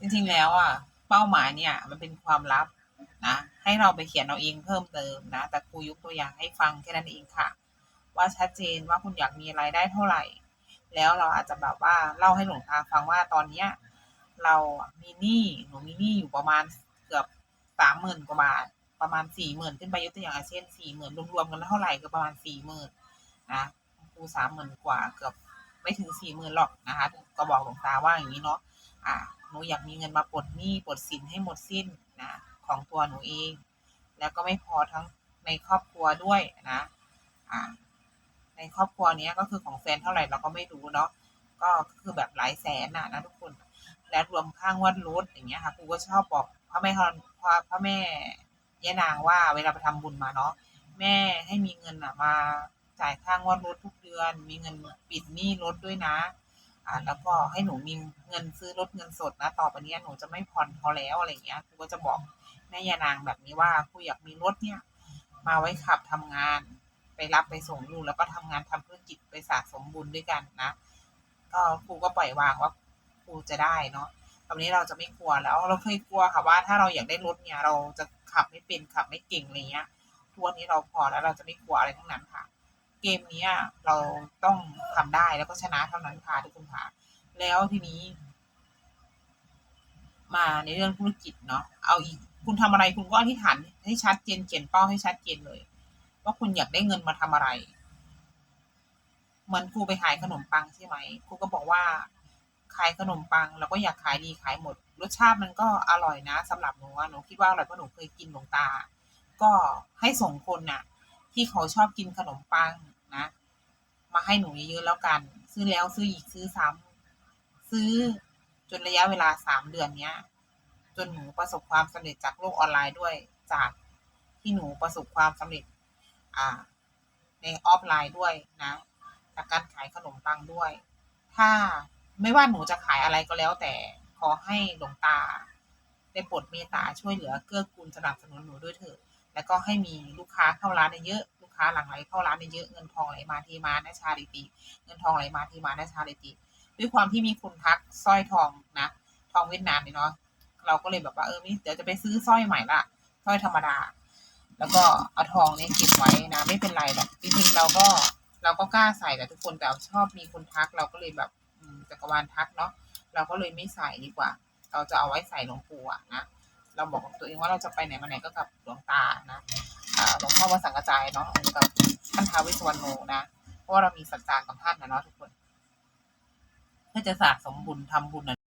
จริงๆแล้วอะเป้าหมายเนี่ย มันเป็นความลับนะให้เราไปเขียนเอาเองเพิ่มเติมนะ แต่ครูยกตัวอย่างให้ฟังแค่นั้นเองค่ะ ว่าชัดเจนว่าคุณอยากมีรายได้เท่าไหร่ แล้วเราอาจจะแบบว่าเล่าให้หลวงตาฟังว่าตอนเนี้ยเรามีหนี้หนูมีหนี้อยู่ประมาณเกือบสามหมื่นกว่าบาทประมาณสี่หมื่นขึ้นไปยกตัวอย่างเช่นสี่หมื่นรวมๆกันแล้วเท่าไหร่ก็ประมาณสี่หมื่นนะครูสามหมื่นกว่าเกือบไม่ถึงสี่หมื่นหรอกนะคะก็บอกหลวงตาว่าอย่างนี้เนาะ อ่าหนูอยากมีเงินมาปลดหนี้ปลดสินให้หมดสิ้นนะของตัวหนูเอง แล้วก็ไม่พอทั้งในครอบครัวด้วยนะอ่าในครอบครัวเนี้ยก็คือของแฟนเท่าไหร่เราก็ไม่รู้เนาะก็คือแบบหลายแสนน่ะนะทุกคน และรวมค่างวดรถอย่างเงี้ยค่ะครูก็ชอบบอกพระแม่พรพระพระแม่ย่านางว่าเวลาไปทำบุญมาเนาะแม่ให้มีเงินอะมาจ่ายค่างวดรถทุกเดือน มีเงินปิดหนี้รถด้วยนะ อ่าแล้วก็ให้หนูมีเงินซื้อรถเงินสดนะต่อไปนี้หนูจะไม่ผ่อนเขาแล้วอะไรเงี้ยครูก็จะบอกแม่ยานางแบบนี้ว่าครูอยากมีรถเนี่ย มาไว้ขับทำงาน ไปรับไปส่งลูกแล้วก็ทำงานทำธุรกิจไปสะสมบุญด้วยกันนะก็ครูก็ปล่อยวางว่าครูจะได้เนาะตอนนี้เราจะไม่กลัวแล้วเราเคยกลัวค่ะว่าถ้าเราอยากได้รถเนี่ย เราจะขับไม่เป็นขับไม่เก่งอะไรเงี้ยทุกวันนี้เราพอแล้วเราจะไม่กลัวอะไรทั้งนั้นค่ะ เกมนี้เราต้องทำได้แล้วก็ชนะเท่านั้นค่ะทุกคนค่ะ แล้วทีนี้ มาในเรื่องธุรกิจเนาะเอาอีกคุณทำอะไรคุณก็อธิษฐานให้ชัดเจนเขียนเป้าให้ชัดเจนเลย ว่าคุณอยากได้เงินมาทำอะไร เหมือนครูไปขายขนมปังใช่ไหมครูก็บอกว่าขายขนมปังแล้วก็อยากขายดีขายหมด รสชาติมันก็อร่อยนะสำหรับหนูอะหนูคิดว่าอร่อยเพราะหนูเคยกินหลวงตา ก็ให้ส่งคนน่ะ ที่เขาชอบกินขนมปังนะ มาให้หนูเยอะๆแล้วกัน ซื้อแล้วซื้ออีกซื้อซ้ำซื้อจนระยะเวลาสามเดือนเนี้ย จนหนูประสบความสำเร็จจากโลกออนไลน์ด้วยจากที่หนูประสบความสำเร็จอ่าในออฟไลน์ด้วยนะจากการขายขนมปังด้วย ถ้าไม่ว่าหนูจะขายอะไรก็แล้ว แต่ขอให้หลวงตาได้โปรดเมตตาช่วยเหลือเกื้อกูลสนับสนุนหนูด้วยเถิด แล้วก็ให้มีลูกค้าเข้าร้านเยอะลูกค้าหลั่งไหลเข้าร้านเยอะเงินทองไหลมาเทมานะชาลิติเงินทองไหลมาเทมานะชาลิติด้วยความที่มีคนทักสร้อยทองนะ ทองเวียดนามเนาะเราก็เลยแบบว่าเออนี่เดี๋ยวจะไปซื้อสร้อยใหม่ละสร้อยธรรมดา แล้วก็เอาทองเนี่ยเก็บไว้นะ ไม่เป็นไรหรอกจริงๆเราก็เราก็กล้าใส่แต่ทุกคนแต่ชอบมีคนทักเราก็เลยแบบจักรวาลทักเนาะเราก็เลยไม่ใส่ดีกว่า เราจะเอาไว้ใส่หลวงปู่อะนะ เราบอกกับตัวเองว่าเราจะไปไหนมาไหนก็กับหลวงตานะหลวงพ่อวัดสังกระจายเนาะกับท่านท้าวเวสสวรรณโนนะเพราะว่าเรามีสัจจากับท่านนะเนาะทุกคนเพื่อจะสะสมบุญทำบุญนะ